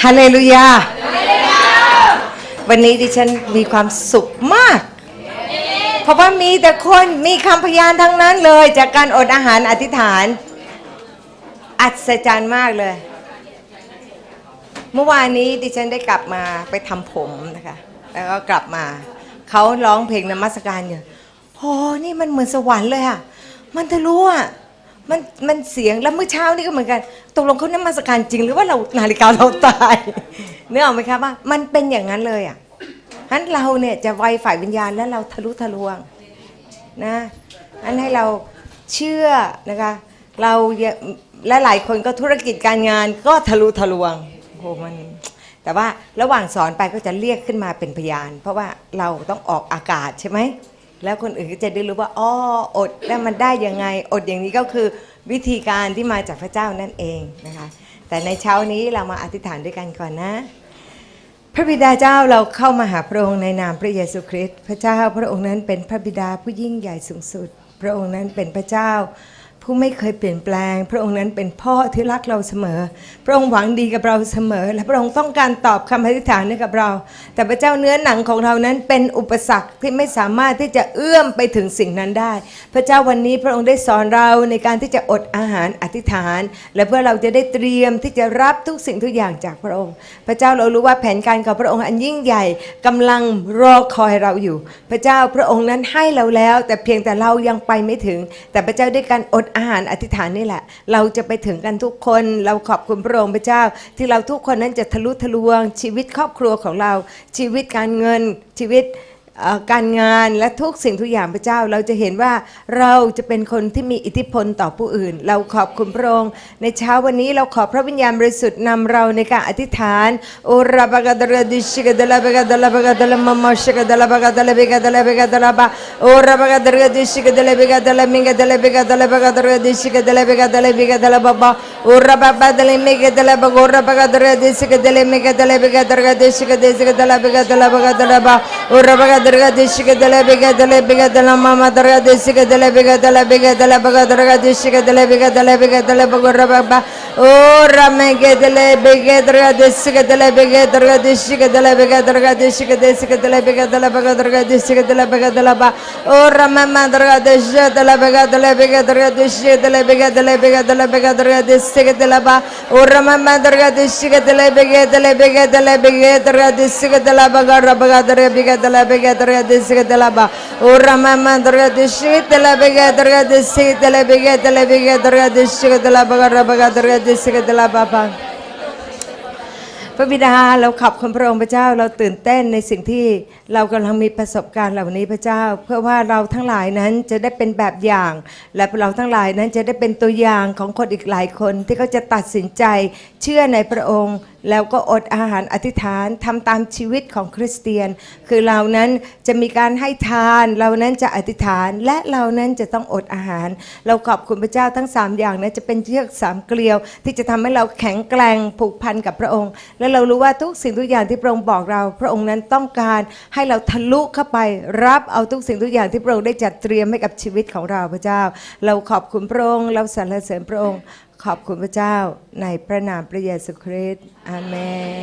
ฮาเลลูยา วันนี้ดิฉันมีความสุขมาก เพราะว่ามีแต่คนมีคำพยานทั้งนั้นเลย จากการอดอาหารอธิษฐาน อัศจรรย์มากเลย เมื่อวานนี้ดิฉันได้กลับมาไปทำผมนะคะ แล้วก็กลับมา เขาร้องเพลงนมัสการอยู่โอ้นี่มันเหมือนสวรรค์เลยอะมันทะลุอะ มันมันเสียงแล้วเมื่อเช้านี่ก็เหมือนกันตกลงเขานมัสการจริง หรือว่าเรานาฬิกาเราตายเนื้อออกไหมครับว่า มันเป็นอย่างนั้นเลยอะฉะนั้นเราเนี่ยจะไวฝ่ายวิญญาณแล้วเราทะลุทะลวงนะอันให้เราเชื่อนะคะเราอย่าและหลายคนก็ธุรกิจการงานก็ทะลุทะลวงโอ้โหมันแต่ว่าระหว่างสอนไปก็จะเรียกขึ้นมาเป็นพยาน เพราะว่าเราต้องออกอากาศใช่ไหม แล้วคนอื่นก็จะได้รู้ว่าอ้ออดแล้วมันได้ยังไง อดอย่างนี้ก็คือวิธีการที่มาจากพระเจ้านั่นเองนะคะ แต่ในเช้านี้เรามาอธิษฐานด้วยกันก่อนนะ พระบิดาเจ้าเราเข้ามาหาพระองค์ในนามพระเยซูคริสต์พระเจ้าพระองค์นั้นเป็นพระบิดาผู้ยิ่งใหญ่สูงสุด พระองค์นั้นเป็นพระเจ้า ผู้ไม่เคยเปลี่ยนแปลง พระองค์นั้นเป็นพ่อที่รักเราเสมอ พระองค์หวังดีกับเราเสมอ และพระองค์ต้องการตอบคำอธิษฐานให้กับเรา แต่พระเจ้าเนื้อหนังของเรานั้นเป็นอุปสรรคที่ไม่สามารถที่จะเอื้อมไปถึงสิ่งนั้นได้ พระเจ้าวันนี้พระองค์ได้สอนเราในการที่จะอดอาหารอธิษฐาน และเพื่อเราจะได้เตรียมที่จะรับทุกสิ่งทุกอย่างจากพระองค์ พระเจ้าเรารู้ว่าแผนการของพระองค์อันยิ่งใหญ่กำลังรอคอยเราอยู่ พระเจ้าพระองค์นั้นให้เราแล้ว แต่เพียงแต่เรายังไปไม่ถึง แต่พระเจ้าด้วยการอดอาหารอธิษฐานนี่แหละ เราจะไปถึงกันทุกคนเราขอบคุณพระองค์พระเจ้า ที่เราทุกคนนั้นจะทะลุทะลวงชีวิตครอบครัวของเราชีวิตการเงินชีวิต เอ่อการงานและทุกสิ่งทุกอย่างพระเจ้า เราจะเห็นว่าเราจะเป็นคนที่มีอิทธิพลต่อผู้อื่น เราขอบคุณพระองค์ในเช้าวันนี้เราขอพระวิญญาณบริสุทธิ์นำเราในการอธิษฐานโอราบากาดรดิชิกาดลาบากาดลาบากาดลามามชกาดลาบากาดลาเบกาดลาเบกาดลาบาโอราบากาดรดิชิกาดลาเบกาดลามิงกาดลามิกาดลาเบกาดลาบกาดลาบาบาโอราบาบาดลาเมกาดลาบากโอราบากาดรดิชิกาดลาเมกาดลาเบกาดรดิชิกาดลาเบกาดลาบากาดลาบาโอราบาบาดลาเบกาดลามามาดรดิชิกาดลาบาดลาเบกาดลาบากาดรดิชิกาดลาเบกาดลาเบกาดลาบากโอราบากาดลาดรดิชกาดลาเบกาดรดิชิกาดลาเบกาดรดิชิกาดลาบาดลาบากาดรดิชิกาดิชิกาดลาเบกาดลาเบกาดรดิชิกาดลาบาดลาเบกาดลาบกาดรดิชิกาดลาบา โอรามามาดรดิชิกาดลาเบกาดลาเบกาดลาเบกาดรดิชิกาดลาบากาดรบากาดรเบกาดลาเบกาดรดิชิกาดลาบาโอรามามาดรดิชิกาดลาเบาดรดิชิกาดลาบาบกาดรดิชิกาบากาดรบากาดรดิชิกาดลาบาบาพระบิดาเราขับคุณพระองค์พระเจ้าเราตื่นเต้นในสิ่งที่เรากำลังมีประสบการณ์เหล่านี้พระเจ้า เพื่อว่าเราทั้งหลายนั้นจะได้เป็นแบบอย่าง และเราทั้งหลายนั้นจะได้เป็นตัวอย่างของคนอีกหลายคนที่เขาจะตัดสินใจเชื่อในพระองค์ แล้วก็อดอาหารอธิษฐานทำตามชีวิตของคริสเตียน คือเรานั้นจะมีการให้ทานเรานั้นจะอธิษฐานและเรานั้นจะต้องอดอาหาร เราขอบคุณพระเจ้าทั้ง 3 อย่างนะจะเป็นเชือกสามเกลียว ที่จะทำให้เราแข็งแกร่งผูกพันกับพระองค์ และเรารู้ว่าทุกสิ่งทุกอย่างที่พระองค์บอกเรา พระองค์นั้นต้องการให้เราทะลุเข้าไป รับเอาทุกสิ่งทุกอย่างที่พระองค์ได้จัดเตรียมให้กับชีวิตของเราพระเจ้า เราขอบคุณพระองค์เราสรรเสริญพระองค์ ขอบคุณพระเจ้าในพระนามพระเยซูคริสต์อาเมน